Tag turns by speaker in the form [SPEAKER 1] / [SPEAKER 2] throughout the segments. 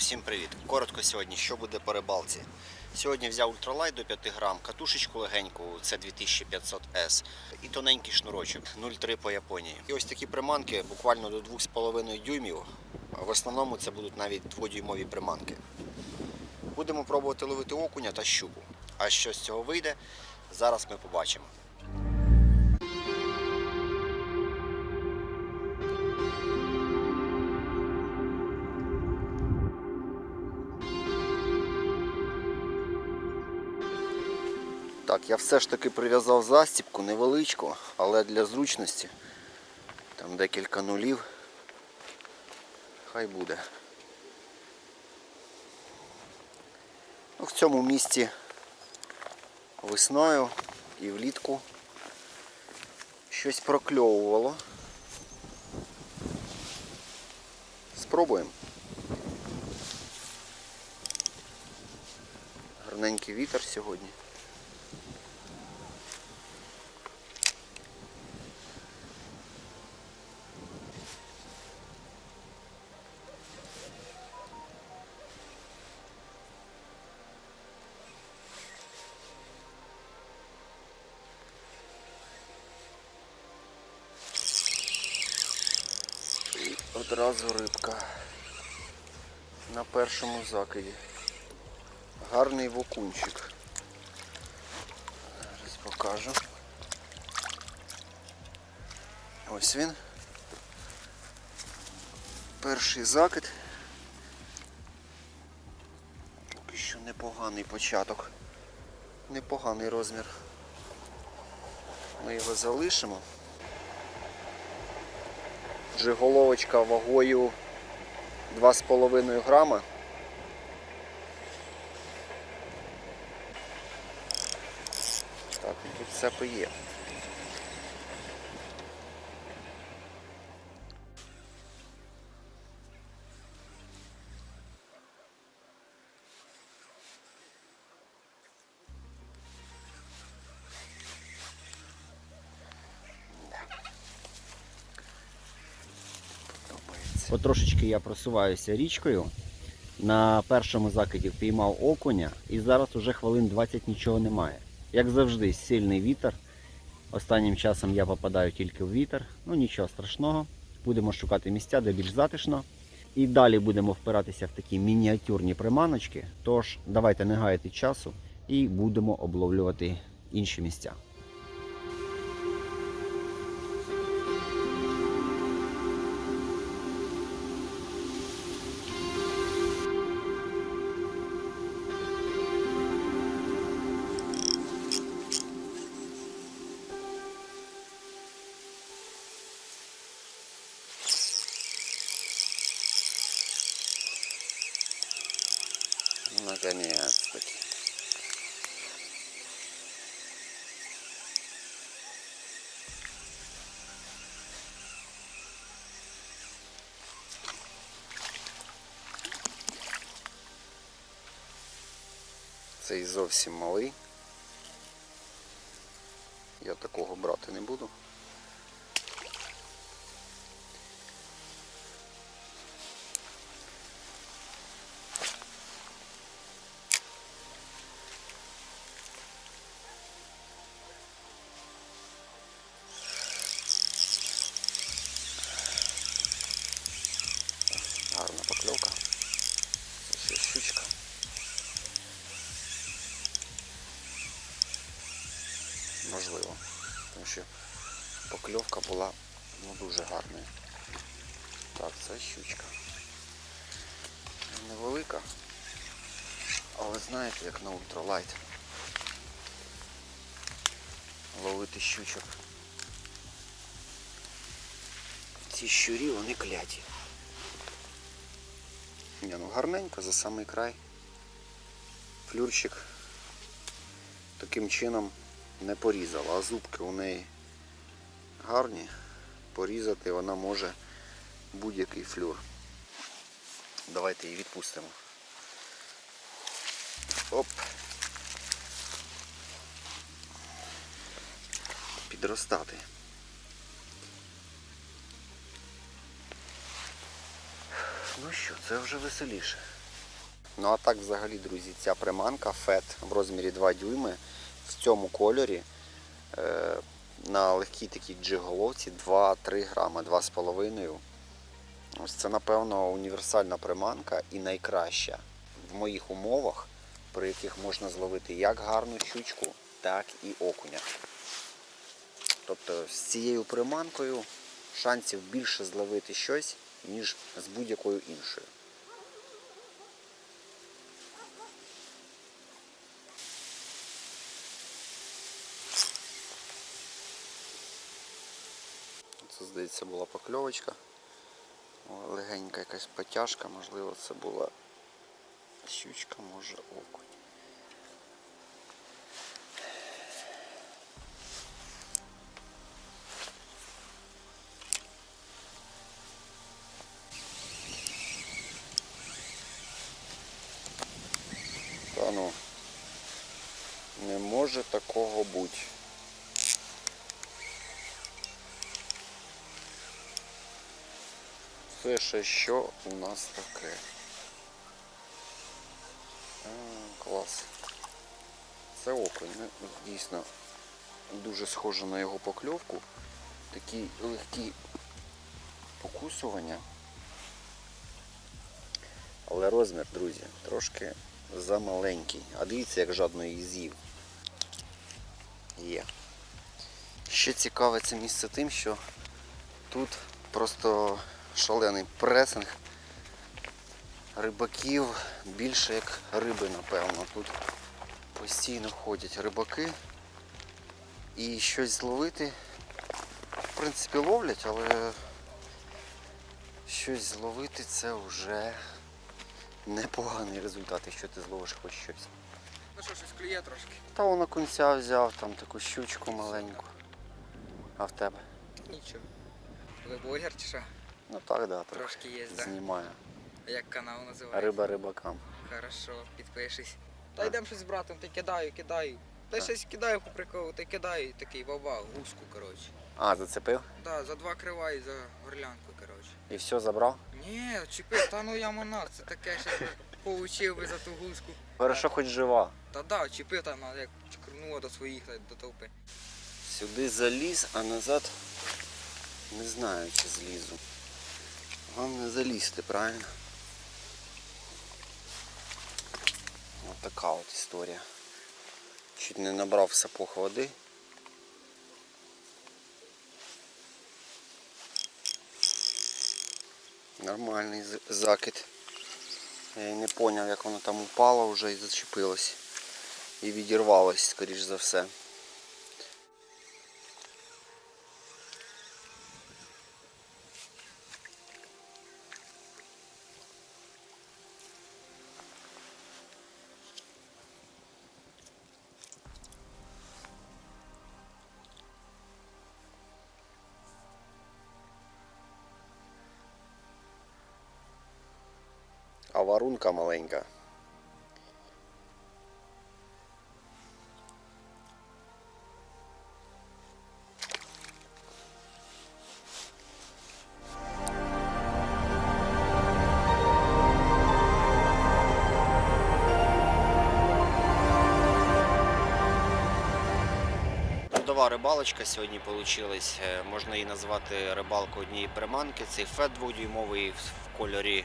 [SPEAKER 1] всім привіт! Коротко сьогодні, що буде по рибалці. Сьогодні взяв ультралайт до 5 грам, катушечку легеньку, це 2500S і тоненький шнурочок 0,3 по Японії. І ось такі приманки буквально до 2,5 дюймів. В основному це будуть навіть 2-дюймові приманки. Будемо пробувати ловити окуня та щуку. А що з цього вийде, зараз ми побачимо. Так, я все ж таки прив'язав застіпку невеличку, але для зручності. Там декілька нулів. Хай буде. Ну, в цьому місці весною і влітку щось прокльовувало. Спробуємо. Гарненький вітер сьогодні. І одразу рибка на першому закиді. Гарний вокунчик. Зараз покажу. Ось він. Перший закид. Поки що непоганий початок. Непоганий розмір. Ми його залишимо. Джиголовочка вагою 2,5 грама. Так, тут все є. Подобається.
[SPEAKER 2] Потрошечки я просуваюся річкою. На першому закиді впіймав окуня і зараз уже хвилин 20 нічого немає. Як завжди, сильний вітер. Останнім часом я попадаю тільки в вітер. Ну нічого страшного. Будемо шукати місця, де більш затишно. І далі будемо впиратися в такі мініатюрні приманочки. Тож давайте не гаяти часу і будемо обловлювати інші місця.
[SPEAKER 1] Цей зовсім малий. Я такого брати не буду. Покльовка була ну, дуже гарною. Так, це щучка. Невелика. Але знаєте, як на ультралайт. Ловити щучок. Ці щурі, вони кляті. Ні, ну гарненько за самий край. Флюрчик таким чином не порізала, а зубки у неї гарні. Порізати вона може будь-який флюр. Давайте її відпустимо. Оп. Підростати. Ну що, це вже веселіше. Ну а так взагалі, друзі, ця приманка FET в розмірі 2 дюйми в цьому кольорі е, на легкій такій джиголовці 2-3 грама, 2,5. Ось це, напевно, універсальна приманка і найкраща в моїх умовах, при яких можна зловити як гарну щучку, так і окуня. Тобто з цією приманкою шансів більше зловити щось, ніж з будь-якою іншою. Це, здається, була покльовочка. Легенька якась потяжка, можливо, це була щучка, може окунь. Та ну, не може такого бути. Це ще що у нас таке? А, клас. Це окунь. Дійсно дуже схоже на його покльовку. Такі легкі покусування. Але розмір, друзі, трошки замаленький. А дивіться, як жадно її з'їв. Є. Ще цікаве це місце тим, що тут просто шалений пресинг рибаків більше як риби, напевно. Тут постійно ходять рибаки і щось зловити. В принципі, ловлять, але щось зловити це вже непоганий результат, якщо ти зловиш хоч щось.
[SPEAKER 3] Ну що, щось клює трошки.
[SPEAKER 1] Та воно кунця взяв, там таку щучку маленьку. А в тебе?
[SPEAKER 3] Нічого. Ви блогер чи що?
[SPEAKER 1] Ну так, да, трохи
[SPEAKER 3] Трошки є, да?
[SPEAKER 1] знімаю.
[SPEAKER 3] А Як канал називається?
[SPEAKER 1] Риба рибакам.
[SPEAKER 3] Хорошо, підпишись. Та йдемо щось з братом, ти кидаю, кидаю. Та щось кидаю по приколу, та кидаю, такий баба, гуску, коротше.
[SPEAKER 1] А, зацепив?
[SPEAKER 3] Да, за два крила і за горлянку, коротше.
[SPEAKER 1] І все забрав?
[SPEAKER 3] Ні, чіпив, та ну я монах, це таке ще получив би за ту гуску.
[SPEAKER 1] Хорошо, хоч жива.
[SPEAKER 3] Та да, чіпив там, як чкурнуло до своїх та до толпи.
[SPEAKER 1] Сюди заліз, а назад не знаю, чи злізу. Головне залізти, правильно? Ось така от історія. Чуть не набрав сапог води. Нормальний закид. Я і не зрозумів, як воно там упало вже і зачепилось. І відірвалось, скоріш за все. А варунка маленька. Трудова рибалочка сьогодні вийшла. Можна її назвати рибалкою однієї приманки. Цей фет дводюймовий кольорі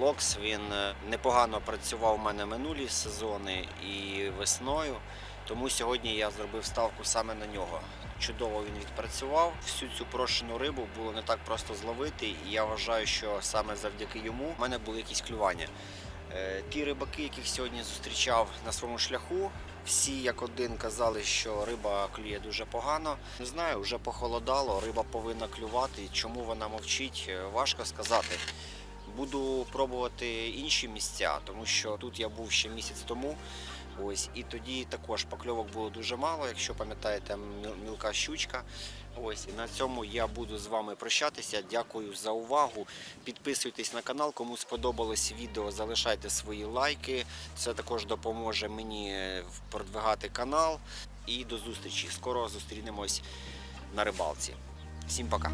[SPEAKER 1] локс. Він е, непогано працював у мене минулі сезони і весною. Тому сьогодні я зробив ставку саме на нього. Чудово він відпрацював. Всю цю прошену рибу було не так просто зловити, і я вважаю, що саме завдяки йому в мене були якісь клювання. Е, Ті рибаки, яких сьогодні зустрічав на своєму шляху, всі як один казали, що риба клює дуже погано. Не знаю, вже похолодало, риба повинна клювати. Чому вона мовчить, важко сказати. Буду пробувати інші місця, тому що тут я був ще місяць тому. Ось і тоді також покльовок було дуже мало, якщо пам'ятаєте, мілка щучка. Ось і на цьому я буду з вами прощатися. Дякую за увагу. Підписуйтесь на канал. Кому сподобалось відео, залишайте свої лайки. Це також допоможе мені е, продвигати канал. І до зустрічі. Скоро зустрінемось на рибалці. Всім пока.